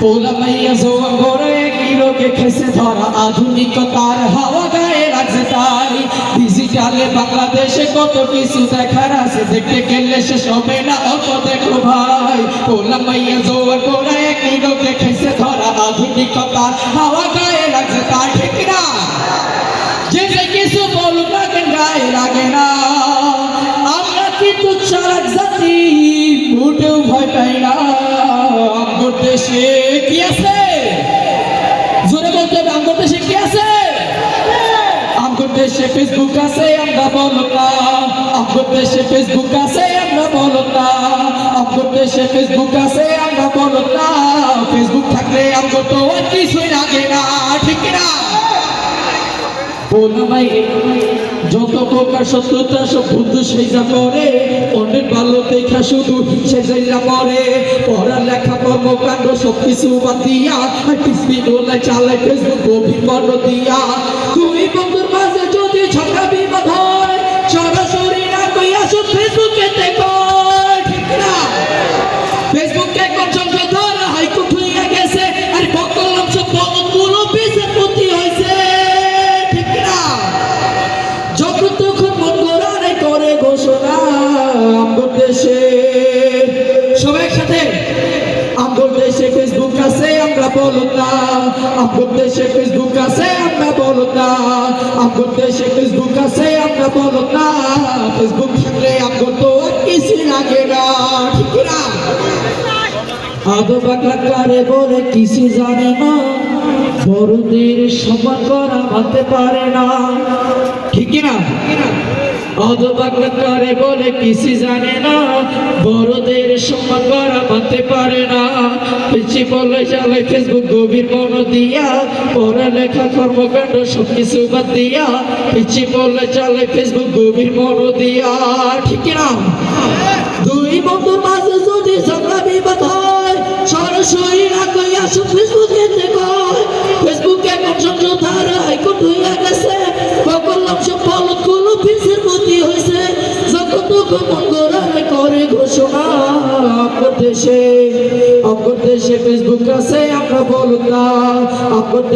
পোলা মাইয়া জোয়া করে কিলোকে খেসে ধরা আধুনিকতার হাওয়া গায়ে লাগছে তাই। ডিজিটালে বাংলাদেশে কত কিছু দেখার আছে, দেখতে গেলে শেষ হবে না অত দেখো ভাই পোলা মাইয়া জোয়া করে কিলোকে খেসে ধরা আধুনিকতার হাওয়া গায়ে লাগছে তাই, ঠিক না? যে কিছু বলুক না কেন গায়ে লাগে না। আমরা কিন্তু চালাক জাতি, মোটেও ভয় পাই না। দেশে ফেসবুক আছে, আমরা বলো না আমার দেশে ফেসবুক আছে, আমরা বলো না আমার দেশে ফেসবুক আছে, আমরা বলো না ফেসবুক থাকলে আমার তো আর কিছুই লাগে না, ঠিক না যত প্রকার সত্যতা সব বুদ্ধ সেজা করে অনেক ভালো দেখা শুধু সেজাইরা পরে পড়ালেখা, কর্মকাণ্ড সব কিছু বাদ দিয়া চালায় ফেসবুক গভীর দিয়া। দেশে সবাই একসাথে। আমার দেশে ফেসবুক আছে, আমরা বলো না। আমার দেশে ফেসবুক আছে, আমরা বলো না। আমার দেশে ফেসবুক আছে, আমরা বলো না। ফেসবুক থাকলে আমার তো কিছু লাগে না। ঠিক না আদো বাংলা কারে বলে কিছু জানে না। বড়দের সম্মান করা মানতে পারে না। ঠিক না আদো করে বলে কিছু জানে না। বড়দের সম্মান করা মানতে পারে না। পিছি বলে চালে ফেসবুক গভীর মন দিয়া। পড়ালেখা, কর্মকাণ্ড সব কিছু বাদ দিয়া। পিছি বলে চালে ফেসবুক গভীর মন দিয়া। ঠিক না দুই বন্ধু মাঝে আপনার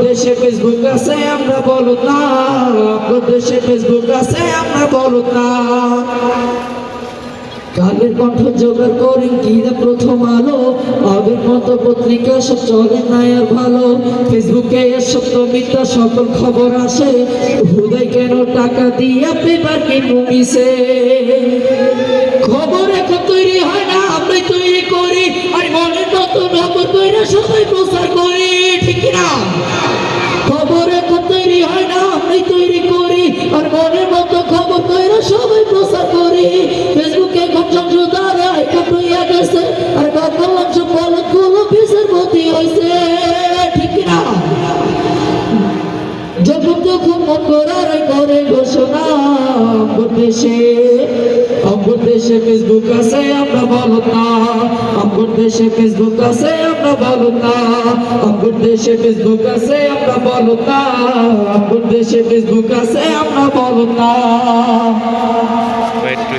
দেশে আমরা বলুন না দেশে আমরা কালের কণ্ঠ জোগাড় করেন কিনা প্রথম পত্রিকা সব চলে না আর ভালো। ফেসবুকে এর সত্য মিথ্যা সকল খবর আসে। হুদাই কেন টাকা দিয়া পেপার কি মুমিছে খবর এখন তৈরি হয় না আমরা তৈরি করি। আর মনের মতো খবর কইরা সবাই প্রচার করি, ঠিক না? খবর এখন তৈরি হয় না আমি তৈরি করি। আর মনের মতো খবর কইরা সবাই প্রচার করি। ফেসবুকে আমার দেশে আমার দেশে ফেসবুক আছে আমরা ভালো না আমার দেশে ফেসবুক আছে আমরা ভালো না আমার দেশে ফেসবুক আছে আমরা ভালো না আমার দেশে ফেসবুক আছে আমরা ভালো না Wait to